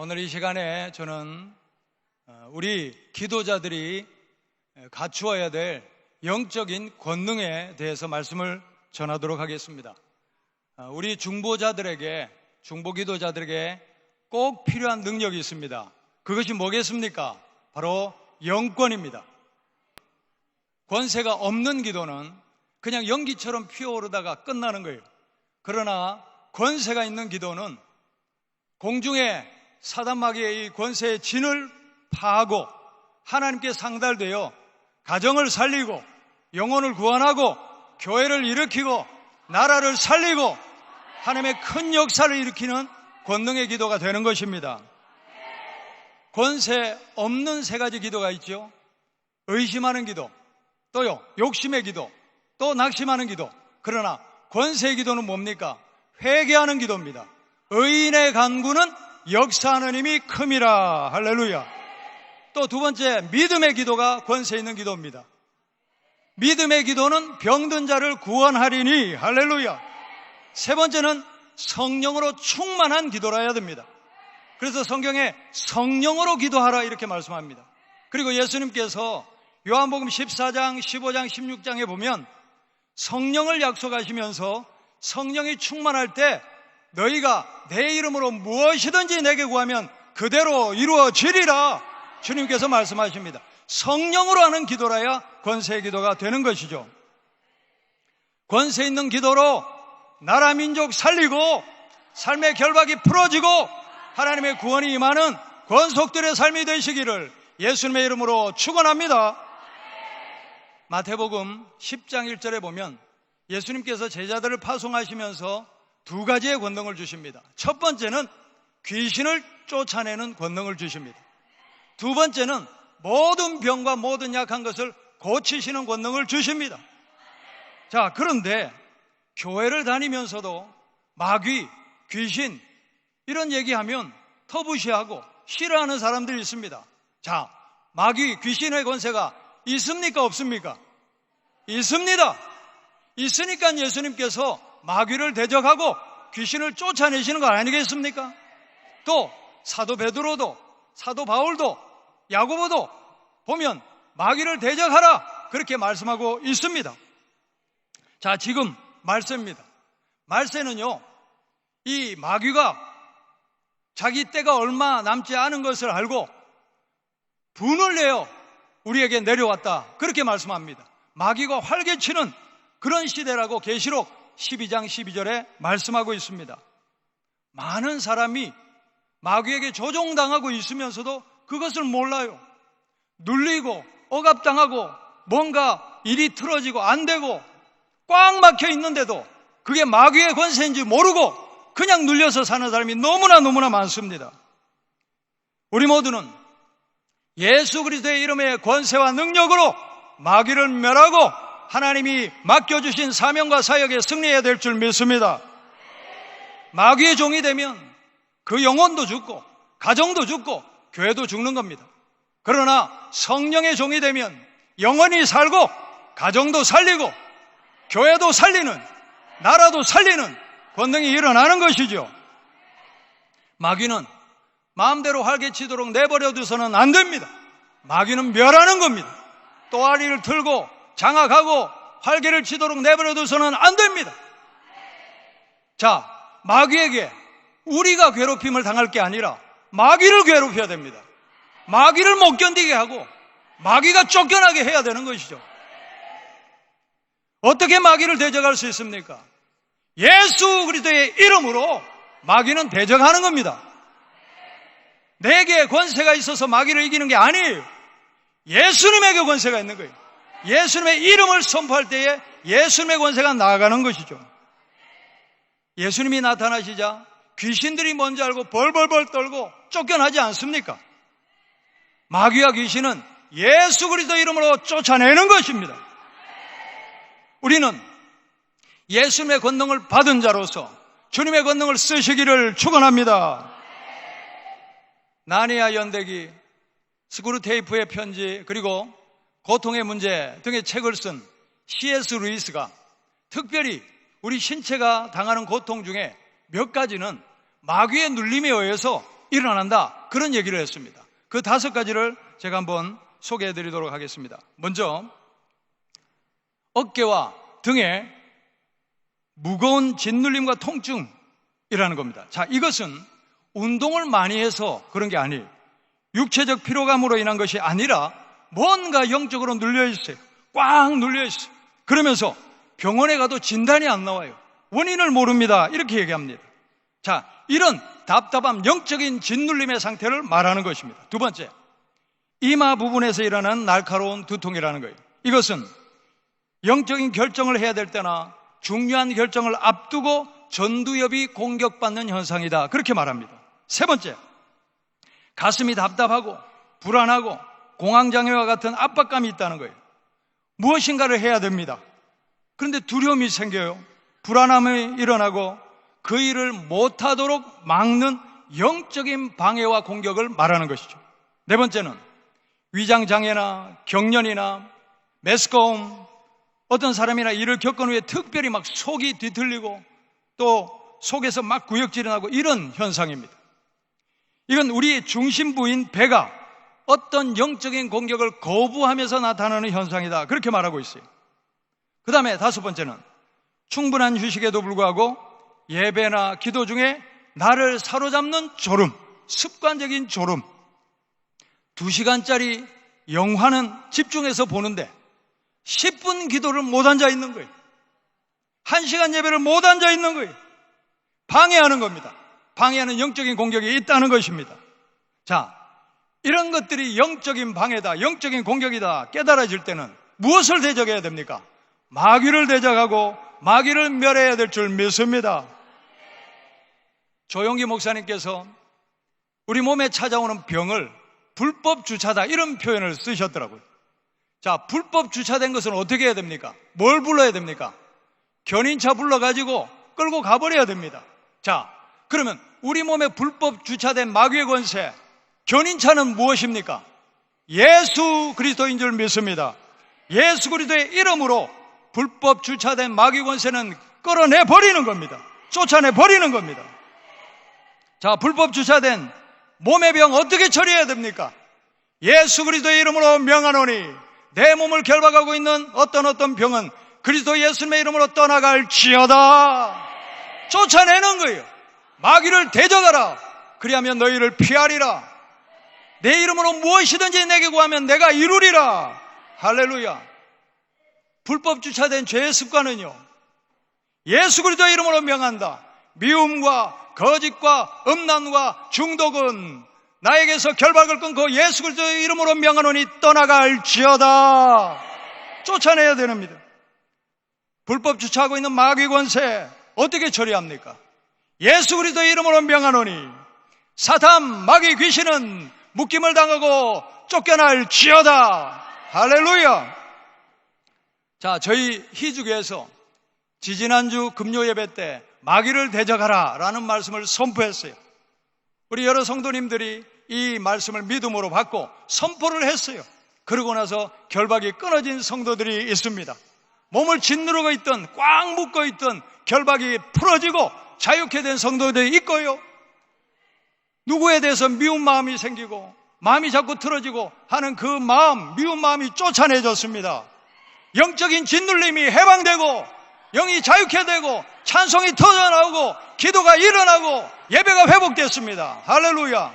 오늘 이 시간에 저는 어, 우리 기도자들이 갖추어야 될 영적인 권능에 대해서 말씀을 전하도록 하겠습니다. 어, 우리 중보자들에게, 중보기도자들에게 꼭 필요한 능력이 있습니다. 그것이 뭐겠습니까? 바로 영권입니다. 권세가 없는 기도는 그냥 연기처럼 피어오르다가 끝나는 거예요. 그러나 권세가 있는 기도는 공중에 사단마귀의 이 권세의 진을 파하고 하나님께 상달되어 가정을 살리고 영혼을 구원하고 교회를 일으키고 나라를 살리고 하나님의 큰 역사를 일으키는 권능의 기도가 되는 것입니다. 권세 없는 세 가지 기도가 있죠. 의심하는 기도, 또요, 욕심의 기도, 또 낙심하는 기도. 그러나 권세의 기도는 뭡니까? 회개하는 기도입니다. 의인의 간구는 역사하는 힘이 큼이라. 할렐루야. 또 두 번째, 믿음의 기도가 권세 있는 기도입니다. 믿음의 기도는 병든 자를 구원하리니. 할렐루야. 세 번째는 성령으로 충만한 기도라 해야 됩니다. 그래서 성경에 성령으로 기도하라 이렇게 말씀합니다. 그리고 예수님께서 요한복음 14장, 15장, 16장에 보면 성령을 약속하시면서 성령이 충만할 때 너희가 내 이름으로 무엇이든지 내게 구하면 그대로 이루어지리라 주님께서 말씀하십니다. 성령으로 하는 기도라야 권세의 기도가 되는 것이죠. 권세 있는 기도로 나라 민족 살리고 삶의 결박이 풀어지고 하나님의 구원이 임하는 권속들의 삶이 되시기를 예수님의 이름으로 축원합니다. 마태복음 10장 1절에 보면 예수님께서 제자들을 파송하시면서 두 가지의 권능을 주십니다. 첫 번째는 귀신을 쫓아내는 권능을 주십니다. 두 번째는 모든 병과 모든 약한 것을 고치시는 권능을 주십니다. 자, 그런데 교회를 다니면서도 마귀, 귀신 이런 얘기하면 터부시하고 싫어하는 사람들이 있습니다. 자, 마귀, 귀신의 권세가 있습니까? 없습니까? 있습니다. 있으니까 예수님께서 마귀를 대적하고 귀신을 쫓아내시는 거 아니겠습니까? 또 사도 베드로도 사도 바울도 야고보도 보면 마귀를 대적하라 그렇게 말씀하고 있습니다. 자, 지금 말세입니다. 말세는요. 이 마귀가 자기 때가 얼마 남지 않은 것을 알고 분을 내어 우리에게 내려왔다. 그렇게 말씀합니다. 마귀가 활개치는 그런 시대라고 계시록 12장 12절에 말씀하고 있습니다. 많은 사람이 마귀에게 조종당하고 있으면서도 그것을 몰라요. 눌리고 억압당하고 뭔가 일이 틀어지고 안 되고 꽉 막혀 있는데도 그게 마귀의 권세인지 모르고 그냥 눌려서 사는 사람이 너무나 너무나 많습니다. 우리 모두는 예수 그리스도의 이름의 권세와 능력으로 마귀를 멸하고 하나님이 맡겨주신 사명과 사역에 승리해야 될 줄 믿습니다. 마귀의 종이 되면 그 영혼도 죽고 가정도 죽고 교회도 죽는 겁니다. 그러나 성령의 종이 되면 영원히 살고 가정도 살리고 교회도 살리는 나라도 살리는 권능이 일어나는 것이죠. 마귀는 마음대로 활개치도록 내버려 두서는 안 됩니다. 마귀는 멸하는 겁니다. 또아리를 틀고 장악하고 활개를 치도록 내버려 두서는 안 됩니다. 자, 마귀에게 우리가 괴롭힘을 당할 게 아니라 마귀를 괴롭혀야 됩니다. 마귀를 못 견디게 하고 마귀가 쫓겨나게 해야 되는 것이죠. 어떻게 마귀를 대적할 수 있습니까? 예수 그리스도의 이름으로 마귀는 대적하는 겁니다. 내게 권세가 있어서 마귀를 이기는 게 아니에요. 예수님에게 권세가 있는 거예요. 예수님의 이름을 선포할 때에 예수님의 권세가 나아가는 것이죠. 예수님이 나타나시자 귀신들이 뭔지 알고 벌벌벌 떨고 쫓겨나지 않습니까? 마귀와 귀신은 예수 그리스도 이름으로 쫓아내는 것입니다. 우리는 예수님의 권능을 받은 자로서 주님의 권능을 쓰시기를 축원합니다. 나니아 연대기, 스크루테이프의 편지, 그리고 고통의 문제 등의 책을 쓴 C.S. 루이스가 특별히 우리 신체가 당하는 고통 중에 몇 가지는 마귀의 눌림에 의해서 일어난다. 그런 얘기를 했습니다. 그 다섯 가지를 제가 한번 소개해 드리도록 하겠습니다. 먼저, 어깨와 등에 무거운 짓눌림과 통증이라는 겁니다. 자, 이것은 운동을 많이 해서 그런 게 아니에요. 육체적 피로감으로 인한 것이 아니라 뭔가 영적으로 눌려 있어요. 꽉 눌려 있어요. 그러면서 병원에 가도 진단이 안 나와요. 원인을 모릅니다. 이렇게 얘기합니다. 자, 이런 답답함, 영적인 짓눌림의 상태를 말하는 것입니다. 두 번째, 이마 부분에서 일어나는 날카로운 두통이라는 거예요. 이것은 영적인 결정을 해야 될 때나 중요한 결정을 앞두고 전두엽이 공격받는 현상이다. 그렇게 말합니다. 세 번째, 가슴이 답답하고 불안하고 공황장애와 같은 압박감이 있다는 거예요. 무엇인가를 해야 됩니다. 그런데 두려움이 생겨요. 불안함이 일어나고 그 일을 못하도록 막는 영적인 방해와 공격을 말하는 것이죠. 네 번째는 위장장애나 경련이나 메스꺼움, 어떤 사람이나 일을 겪은 후에 특별히 막 속이 뒤틀리고 또 속에서 막 구역질이 나고 이런 현상입니다. 이건 우리의 중심부인 배가 어떤 영적인 공격을 거부하면서 나타나는 현상이다. 그렇게 말하고 있어요. 그 다음에 다섯 번째는 충분한 휴식에도 불구하고 예배나 기도 중에 나를 사로잡는 졸음, 습관적인 졸음. 두 시간짜리 영화는 집중해서 보는데 10분 기도를 못 앉아 있는 거예요. 1시간 예배를 못 앉아 있는 거예요. 방해하는 겁니다. 방해하는 영적인 공격이 있다는 것입니다. 자, 이런 것들이 영적인 방해다, 영적인 공격이다 깨달아질 때는 무엇을 대적해야 됩니까? 마귀를 대적하고 마귀를 멸해야 될 줄 믿습니다. 조용기 목사님께서 우리 몸에 찾아오는 병을 불법 주차다 이런 표현을 쓰셨더라고요. 자, 불법 주차된 것은 어떻게 해야 됩니까? 뭘 불러야 됩니까? 견인차 불러가지고 끌고 가버려야 됩니다. 자, 그러면 우리 몸에 불법 주차된 마귀의 권세, 견인차는 무엇입니까? 예수 그리스도인 줄 믿습니다. 예수 그리스도의 이름으로 불법 주차된 마귀 권세는 끌어내 버리는 겁니다. 쫓아내 버리는 겁니다. 자, 불법 주차된 몸의 병 어떻게 처리해야 됩니까? 예수 그리스도의 이름으로 명하노니 내 몸을 결박하고 있는 어떤 어떤 병은 그리스도 예수님의 이름으로 떠나갈 지어다. 쫓아내는 거예요. 마귀를 대적하라. 그리하면 너희를 피하리라. 내 이름으로 무엇이든지 내게 구하면 내가 이루리라. 할렐루야. 불법 주차된 죄의 습관은요. 예수 그리스도의 이름으로 명한다. 미움과 거짓과 음란과 중독은 나에게서 결박을 끊고 예수 그리스도의 이름으로 명하노니 떠나갈지어다. 쫓아내야 됩니다. 불법 주차하고 있는 마귀 권세 어떻게 처리합니까? 예수 그리스도의 이름으로 명하노니 사탄 마귀 귀신은 묶임을 당하고 쫓겨날지어다. 할렐루야. 자, 저희 희주교에서 지지난주 금요 예배 때 마귀를 대적하라 라는 말씀을 선포했어요. 우리 여러 성도님들이 이 말씀을 믿음으로 받고 선포를 했어요. 그러고 나서 결박이 끊어진 성도들이 있습니다. 몸을 짓누르고 있던 꽉 묶어 있던 결박이 풀어지고 자유케 된 성도들이 있고요. 누구에 대해서 미운 마음이 생기고 마음이 자꾸 틀어지고 하는 그 마음, 미운 마음이 쫓아내졌습니다. 영적인 짓눌림이 해방되고 영이 자유케 되고 찬송이 터져나오고 기도가 일어나고 예배가 회복됐습니다. 할렐루야.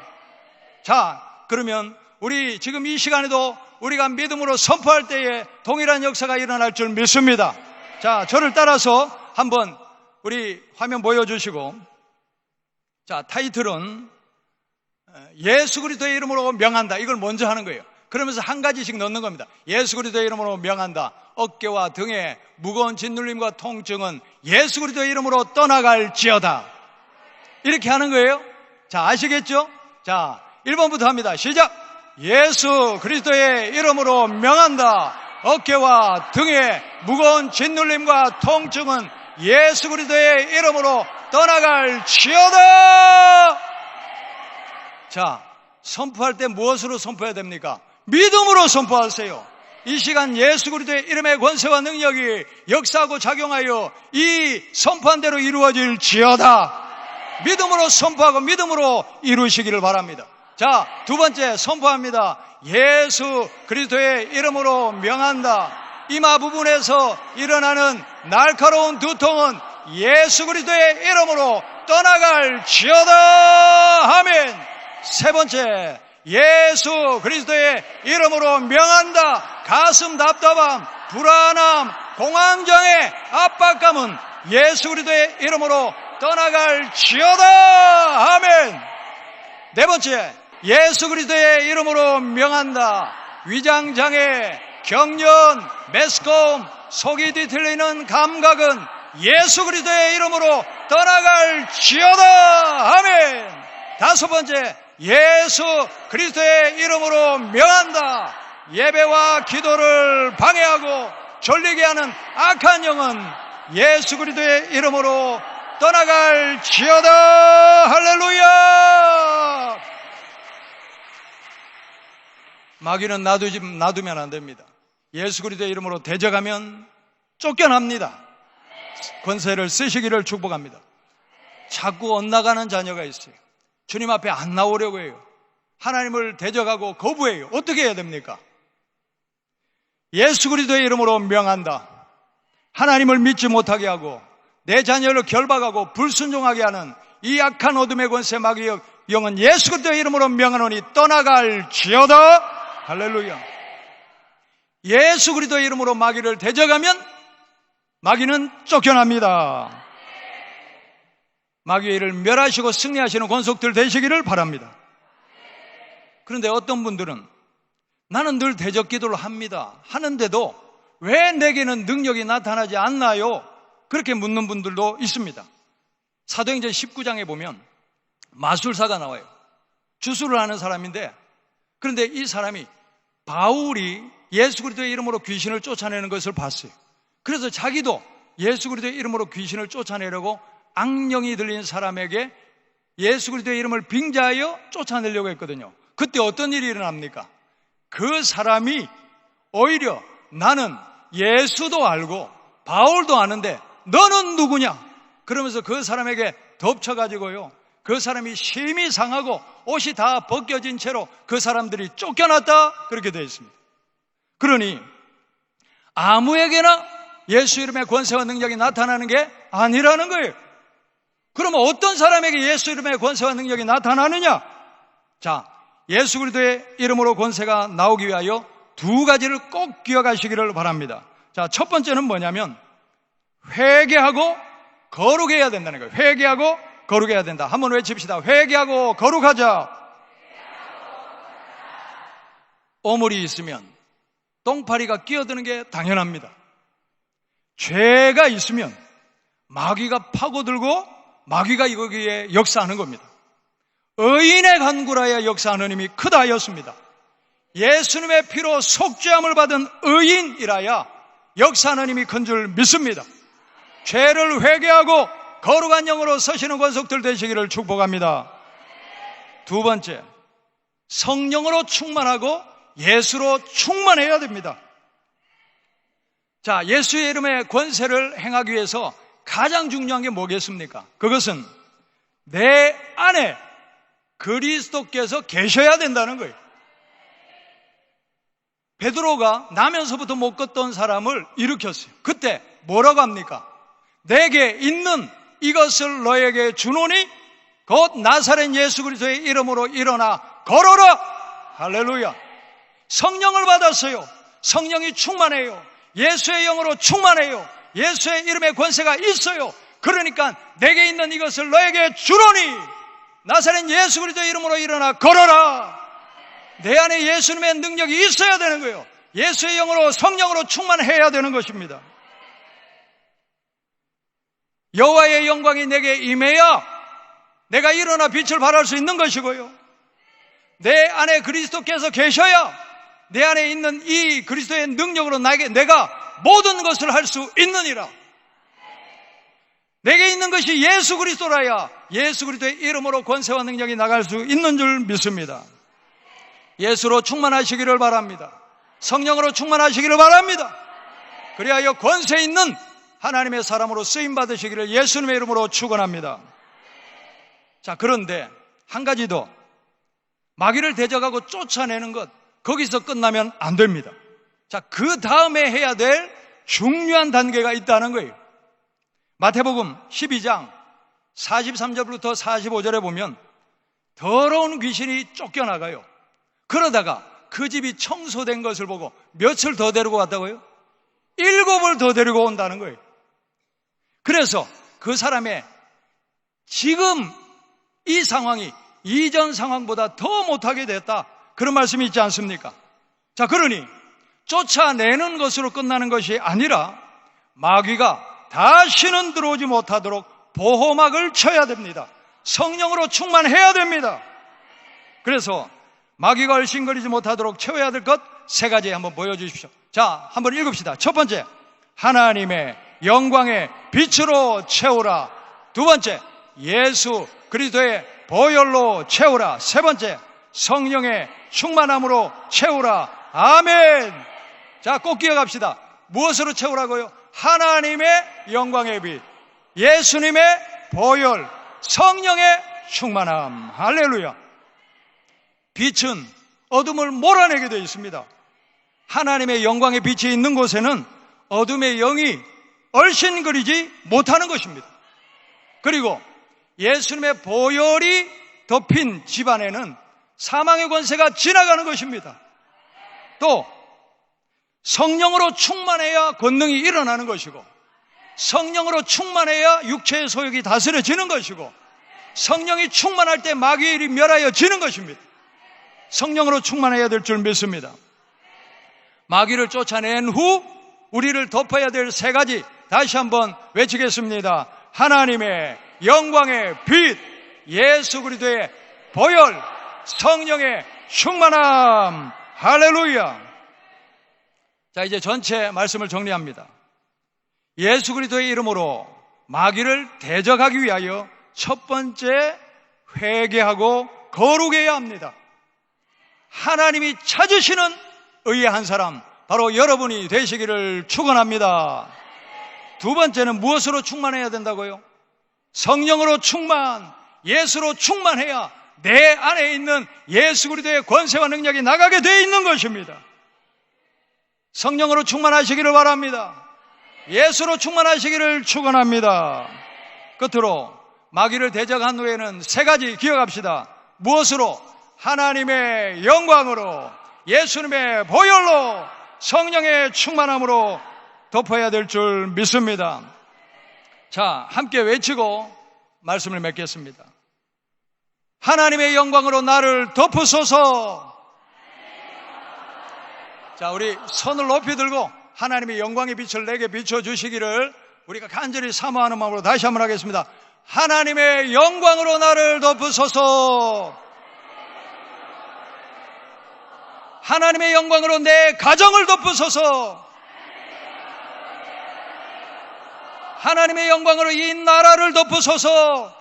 자, 그러면 우리 지금 이 시간에도 우리가 믿음으로 선포할 때에 동일한 역사가 일어날 줄 믿습니다. 자, 저를 따라서 한번 우리 화면 보여주시고 자, 타이틀은 예수 그리스도의 이름으로 명한다. 이걸 먼저 하는 거예요. 그러면서 한 가지씩 넣는 겁니다. 예수 그리스도의 이름으로 명한다. 어깨와 등에 무거운 짓눌림과 통증은 예수 그리스도의 이름으로 떠나갈지어다. 이렇게 하는 거예요. 자, 아시겠죠? 자, 1번부터 합니다. 시작! 예수 그리스도의 이름으로 명한다. 어깨와 등에 무거운 짓눌림과 통증은 예수 그리스도의 이름으로 떠나갈지어다. 자, 선포할 때 무엇으로 선포해야 됩니까? 믿음으로 선포하세요. 이 시간 예수 그리스도의 이름의 권세와 능력이 역사하고 작용하여 이 선포한 대로 이루어질 지어다. 믿음으로 선포하고 믿음으로 이루시기를 바랍니다. 자, 두 번째 선포합니다. 예수 그리스도의 이름으로 명한다. 이마 부분에서 일어나는 날카로운 두통은 예수 그리스도의 이름으로 떠나갈 지어다. 아멘. 세 번째, 예수 그리스도의 이름으로 명한다. 가슴 답답함, 불안함, 공황장애, 압박감은 예수 그리스도의 이름으로 떠나갈 지어다. 아멘. 네 번째, 예수 그리스도의 이름으로 명한다. 위장장애, 경련, 메스꺼움, 속이 뒤틀리는 감각은 예수 그리스도의 이름으로 떠나갈 지어다. 아멘. 다섯 번째, 예수 그리스도의 이름으로 명한다. 예배와 기도를 방해하고 졸리게 하는 악한 영은 예수 그리스도의 이름으로 떠나갈 지어다. 할렐루야! 마귀는 놔두지, 놔두면 안 됩니다. 예수 그리스도의 이름으로 대적하면 쫓겨납니다. 권세를 쓰시기를 축복합니다. 자꾸 엇나가는 자녀가 있어요. 주님 앞에 안 나오려고 해요. 하나님을 대적하고 거부해요. 어떻게 해야 됩니까? 예수 그리스도의 이름으로 명한다. 하나님을 믿지 못하게 하고 내 자녀를 결박하고 불순종하게 하는 이 악한 어둠의 권세 마귀의 영은 예수 그리스도의 이름으로 명하노니 떠나갈 지어다. 할렐루야. 예수 그리스도의 이름으로 마귀를 대적하면 마귀는 쫓겨납니다. 일을 멸하시고 승리하시는 권속들 되시기를 바랍니다. 그런데 어떤 분들은 나는 늘 대적 기도를 합니다. 하는데도 왜 내게는 능력이 나타나지 않나요? 그렇게 묻는 분들도 있습니다. 사도행전 19장에 보면 마술사가 나와요. 주술을 하는 사람인데 그런데 이 사람이 바울이 예수 그리스도의 이름으로 귀신을 쫓아내는 것을 봤어요. 그래서 자기도 예수 그리스도의 이름으로 귀신을 쫓아내려고 악령이 들린 사람에게 예수 그리스도의 이름을 빙자하여 쫓아내려고 했거든요. 그때 어떤 일이 일어납니까? 그 사람이 오히려 나는 예수도 알고 바울도 아는데 너는 누구냐? 그러면서 그 사람에게 덮쳐가지고요. 그 사람이 심히 상하고 옷이 다 벗겨진 채로 그 사람들이 쫓겨났다. 그렇게 되어 있습니다. 그러니 아무에게나 예수 이름의 권세와 능력이 나타나는 게 아니라는 거예요. 그러면 어떤 사람에게 예수 이름의 권세와 능력이 나타나느냐? 자, 예수 그리스도의 이름으로 권세가 나오기 위하여 두 가지를 꼭 기억하시기를 바랍니다. 자, 첫 번째는 뭐냐면 회개하고 거룩해야 된다는 거예요. 회개하고 거룩해야 된다. 한번 외칩시다. 회개하고 거룩하자. 오물이 있으면 똥파리가 끼어드는 게 당연합니다. 죄가 있으면 마귀가 파고들고 마귀가 여기에 역사하는 겁니다. 의인의 간구라야 역사하는 힘이 크다 하였습니다. 예수님의 피로 속죄함을 받은 의인이라야 역사하는 힘이 큰 줄 믿습니다. 죄를 회개하고 거룩한 영으로 서시는 권속들 되시기를 축복합니다. 두 번째, 성령으로 충만하고 예수로 충만해야 됩니다. 자, 예수의 이름의 권세를 행하기 위해서 가장 중요한 게 뭐겠습니까? 그것은 내 안에 그리스도께서 계셔야 된다는 거예요. 베드로가 나면서부터 못 걷던 사람을 일으켰어요. 그때 뭐라고 합니까? 내게 있는 이것을 너에게 주노니 곧 나사렛 예수 그리스도의 이름으로 일어나 걸어라. 할렐루야. 성령을 받았어요. 성령이 충만해요. 예수의 영으로 충만해요. 예수의 이름에 권세가 있어요. 그러니까 내게 있는 이것을 너에게 주노니 나사렛 예수 그리스도의 이름으로 일어나 걸어라. 내 안에 예수님의 능력이 있어야 되는 거예요. 예수의 영으로 성령으로 충만해야 되는 것입니다. 여호와의 영광이 내게 임해야 내가 일어나 빛을 발할 수 있는 것이고요. 내 안에 그리스도께서 계셔야 내 안에 있는 이 그리스도의 능력으로 나에게 내가 모든 것을 할 수 있느니라. 내게 있는 것이 예수 그리스도라야 예수 그리스도의 이름으로 권세와 능력이 나갈 수 있는 줄 믿습니다. 예수로 충만하시기를 바랍니다. 성령으로 충만하시기를 바랍니다. 그리하여 권세 있는 하나님의 사람으로 쓰임 받으시기를 예수님의 이름으로 축원합니다. 자, 그런데 한 가지 더. 마귀를 대적하고 쫓아내는 것, 거기서 끝나면 안 됩니다. 자, 그 다음에 해야 될 중요한 단계가 있다는 거예요. 마태복음 12장 43절부터 45절에 보면 더러운 귀신이 쫓겨나가요. 그러다가 그 집이 청소된 것을 보고 며칠 더 데리고 갔다고요? 일곱을 더 데리고 온다는 거예요. 그래서 그 사람의 지금 이 상황이 이전 상황보다 더 못하게 됐다. 그런 말씀이 있지 않습니까? 자, 그러니 쫓아내는 것으로 끝나는 것이 아니라 마귀가 다시는 들어오지 못하도록 보호막을 쳐야 됩니다. 성령으로 충만해야 됩니다. 그래서 마귀가 얼씬거리지 못하도록 채워야 될 것 세 가지 한번 보여주십시오. 자, 한번 읽읍시다. 첫 번째, 하나님의 영광의 빛으로 채우라. 두 번째, 예수 그리스도의 보혈로 채우라. 세 번째, 성령의 충만함으로 채우라. 아멘. 자, 꼭 기억합시다. 무엇으로 채우라고요? 하나님의 영광의 빛, 예수님의 보혈, 성령의 충만함. 할렐루야. 빛은 어둠을 몰아내게 되어 있습니다. 하나님의 영광의 빛이 있는 곳에는 어둠의 영이 얼씬거리지 못하는 것입니다. 그리고 예수님의 보혈이 덮인 집안에는 사망의 권세가 지나가는 것입니다. 또 성령으로 충만해야 권능이 일어나는 것이고 성령으로 충만해야 육체의 소욕이 다스려지는 것이고 성령이 충만할 때 마귀의 일이 멸하여 지는 것입니다. 성령으로 충만해야 될 줄 믿습니다. 마귀를 쫓아낸 후 우리를 덮어야 될 세 가지 다시 한번 외치겠습니다. 하나님의 영광의 빛, 예수 그리스도의 보혈, 성령의 충만함. 할렐루야. 자, 이제 전체 말씀을 정리합니다. 예수 그리스도의 이름으로 마귀를 대적하기 위하여 첫 번째 회개하고 거룩해야 합니다. 하나님이 찾으시는 의의 한 사람, 바로 여러분이 되시기를 축원합니다. 두 번째는 무엇으로 충만해야 된다고요? 성령으로 충만, 예수로 충만해야 내 안에 있는 예수 그리스도의 권세와 능력이 나가게 되어 있는 것입니다. 성령으로 충만하시기를 바랍니다. 예수로 충만하시기를 축원합니다. 끝으로 마귀를 대적한 후에는 세 가지 기억합시다. 무엇으로? 하나님의 영광으로, 예수님의 보혈로, 성령의 충만함으로 덮어야 될 줄 믿습니다. 자, 함께 외치고 말씀을 맺겠습니다. 하나님의 영광으로 나를 덮으소서. 자, 우리 손을 높이 들고 하나님의 영광의 빛을 내게 비춰주시기를 우리가 간절히 사모하는 마음으로 다시 한번 하겠습니다. 하나님의 영광으로 나를 덮으소서. 하나님의 영광으로 내 가정을 덮으소서. 하나님의 영광으로 이 나라를 덮으소서.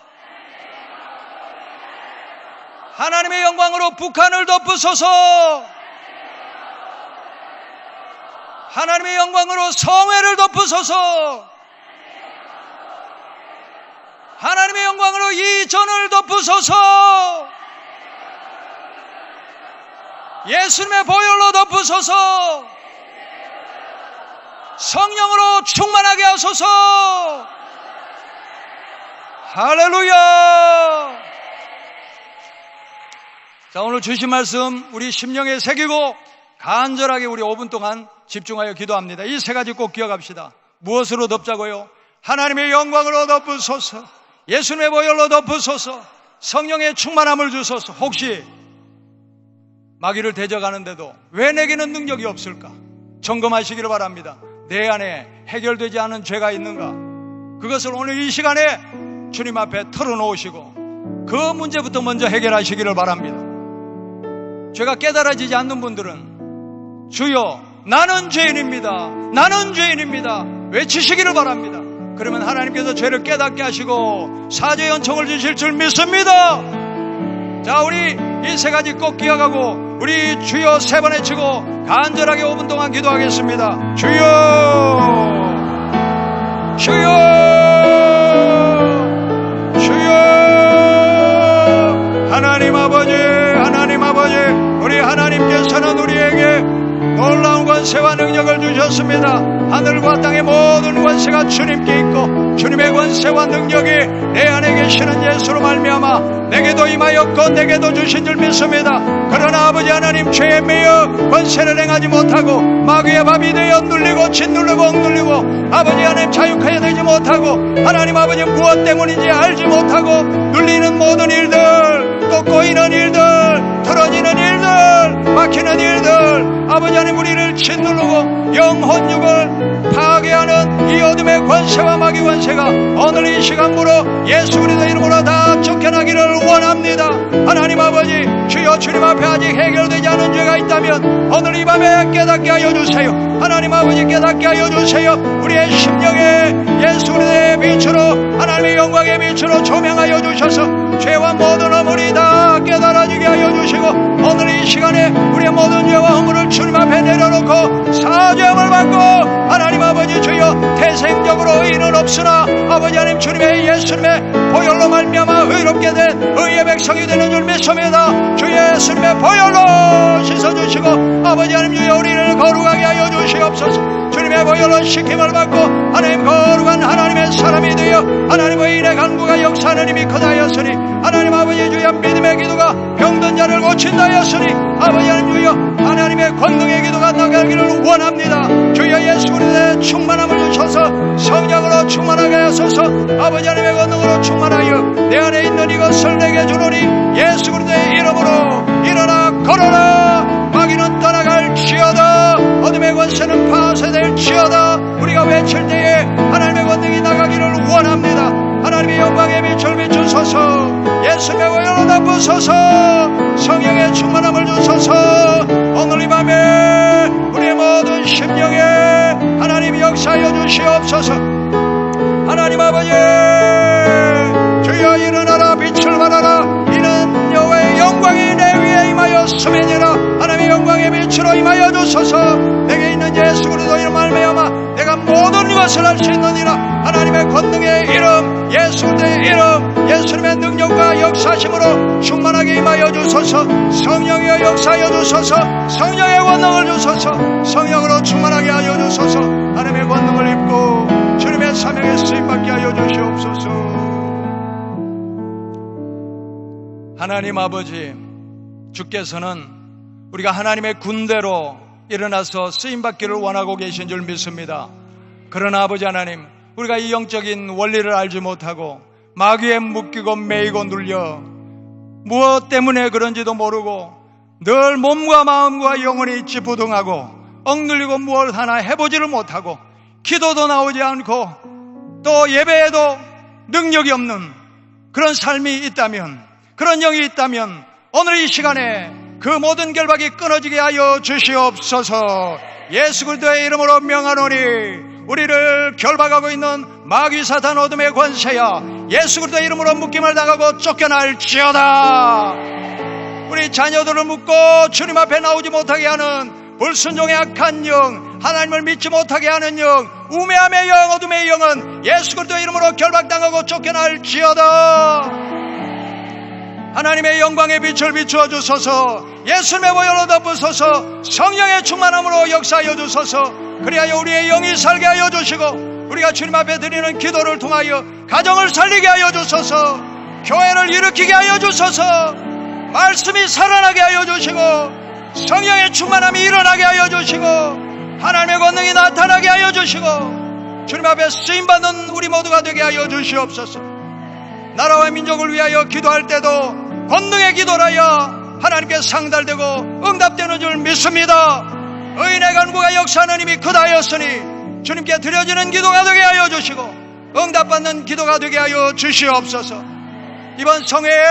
하나님의 영광으로 북한을 덮으소서. 하나님의 영광으로 성회를 덮으소서. 하나님의 영광으로 이 전을 덮으소서. 예수님의 보혈로 덮으소서. 성령으로 충만하게 하소서. 할렐루야. 자, 오늘 주신 말씀 우리 심령에 새기고 간절하게 우리 5분 동안 집중하여 기도합니다. 이 세 가지 꼭 기억합시다. 무엇으로 덮자고요? 하나님의 영광으로 덮으소서. 예수님의 보혈로 덮으소서. 성령의 충만함을 주소서. 혹시 마귀를 대적하는데도 왜 내게는 능력이 없을까? 점검하시기를 바랍니다. 내 안에 해결되지 않은 죄가 있는가? 그것을 오늘 이 시간에 주님 앞에 털어놓으시고 그 문제부터 먼저 해결하시기를 바랍니다. 죄가 깨달아지지 않는 분들은 주여 나는 죄인입니다. 나는 죄인입니다. 외치시기를 바랍니다. 그러면 하나님께서 죄를 깨닫게 하시고 사죄 연청을 주실 줄 믿습니다. 자, 우리 이 세 가지 꼭 기억하고 우리 주여 세 번 외치고 간절하게 5분 동안 기도하겠습니다. 주여! 주여! 주여! 아버지 우리 하나님께서는 우리에게 놀라운 권세와 능력을 주셨습니다. 하늘과 땅의 모든 권세가 주님께 있고 주님의 권세와 능력이 내 안에 계시는 예수로 말미암아 내게도 임하였고 내게도 주신 줄 믿습니다. 그러나 아버지 하나님 죄에 매여 권세를 행하지 못하고 마귀의 밥이 되어 눌리고 짓누르고 억눌리고 아버지 하나님 자유하여 되지 못하고 하나님 아버지 무엇 때문인지 알지 못하고 눌리는 모든 일들 또 꼬이는 일들 틀어지는 일들 막히는 일들 아버지 하나님 우리를 짓누르고 영혼육을 파괴하는 이 어둠의 권세와 마귀 권세가 오늘 이 시간부로 예수 그리스도 이름으로 다 쫓겨나기를 원합니다. 하나님 아버지 주여 주님 앞에 아직 해결되지 않은 죄가 있다면 오늘 이 밤에 깨닫게 하여 주세요. 하나님 아버지 깨닫게 하여 주세요. 우리의 심령에 예수 그리스도의 빛으로 하나님의 영광의 빛으로 조명하여 주셔서 죄와 모든 어머니 다 깨달아지게 하여 주시고 오늘 이 시간에 우리의 모든 죄와 허물을 주님 앞에 내려놓고 사죄함을 받고 하나님 아버지 주여 태생적으로 의는 없으나 아버지 하나님 주님의 예수님의 보혈로 말미암아 의롭게 된 의의 백성이 되는 줄 믿습니다. 주 예수님의 보혈로 씻어주시고 아버지 하나님 주여 우리를 거룩하게 하여 주시옵소서. 주님의 보혈로 시킴을 받고 하나님 거룩한 하나님의 사람이 되어 하나님의 일의 간구가 역사하는 힘이 크다였으니 하나님 아버지 주여 믿음의 기도가 병든 자를 고친다 하였으니 아버지 하나님 주여 하나님의 권능의 기도가 나가기를 원합니다. 주여 예수 그리스도의 충만함을 주셔서 성령으로 충만하게 하소서. 아버지 하나님의 권능으로 충만하여 내 안에 있는 이것을 내게 주노니 예수 그리스도의 이름으로 일어나 걸어라. 마귀는 떠나갈지어다. 어둠의 권세는 파쇄될 지어다. 우리가 외칠 때에 하나님의 권능이 나가기를 원합니다 하나님의 영광의 빛을 비추소서 예수의 오열로 덮으소서 성령의 충만함을 주소서. 오늘 이 밤에 우리의 모든 심령에 하나님 역사하여 주시옵소서. 하나님 아버지 주여 일어나라 빛을 발하라. 이는 여호와의 영광이 내 위에 임하여 스매니라 하나님의 영광의 빛으로 임하여 주소서. 내게 있는 예수 그리스도 이름 말미암아 내가 모든 것을 할 수 있느니라. 하나님의 권능의 이름 예수 그리스도의 이름 예수님의 능력과 역사심으로 충만하게 임하여 주소서. 성령이여 역사하여 주소서. 성령의 권능을 주소서. 성령으로 충만하게 하여 주소서. 하나님의 권능을 입고 주님의 사명에 쓰임받게 하여 주시옵소서. 하나님 아버지 주께서는 우리가 하나님의 군대로 일어나서 쓰임 받기를 원하고 계신 줄 믿습니다 그러나 아버지 하나님 우리가 이 영적인 원리를 알지 못하고 마귀에 묶이고 매이고 눌려 무엇 때문에 그런지도 모르고 늘 몸과 마음과 영혼이 찌부둥하고 억눌리고 무엇 하나 해보지를 못하고 기도도 나오지 않고 또 예배에도 능력이 없는 그런 삶이 있다면 그런 영이 있다면 오늘 이 시간에 그 모든 결박이 끊어지게 하여 주시옵소서. 예수 그리스도의 이름으로 명하노니 우리를 결박하고 있는 마귀 사탄 어둠의 권세야 예수 그리스도의 이름으로 묶임을 당하고 쫓겨날지어다. 우리 자녀들을 묶고 주님 앞에 나오지 못하게 하는 불순종의 악한 영 하나님을 믿지 못하게 하는 영 우매함의 영 어둠의 영은 예수 그리스도의 이름으로 결박당하고 쫓겨날지어다 하나님의 영광의 빛을 비추어 주소서. 예수님의 보혈로 덮으소서. 성령의 충만함으로 역사하여 주소서. 그리하여 우리의 영이 살게 하여 주시고 우리가 주님 앞에 드리는 기도를 통하여 가정을 살리게 하여 주소서. 교회를 일으키게 하여 주소서. 말씀이 살아나게 하여 주시고 성령의 충만함이 일어나게 하여 주시고 하나님의 권능이 나타나게 하여 주시고 주님 앞에 쓰임받는 우리 모두가 되게 하여 주시옵소서. 나라와 민족을 위하여 기도할 때도 권능의 기도라야 하나님께 상달되고 응답되는 줄 믿습니다. 의인의 간구가 역사하는 힘이 크다였으니 주님께 드려지는 기도가 되게 하여 주시고 응답받는 기도가 되게 하여 주시옵소서. 이번 성회에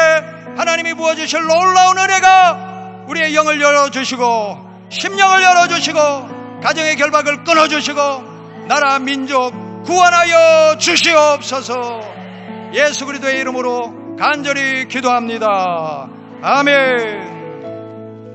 하나님이 부어주실 놀라운 은혜가 우리의 영을 열어주시고 심령을 열어주시고 가정의 결박을 끊어주시고 나라 민족 구원하여 주시옵소서. 예수 그리스도의 이름으로 간절히 기도합니다. 아멘.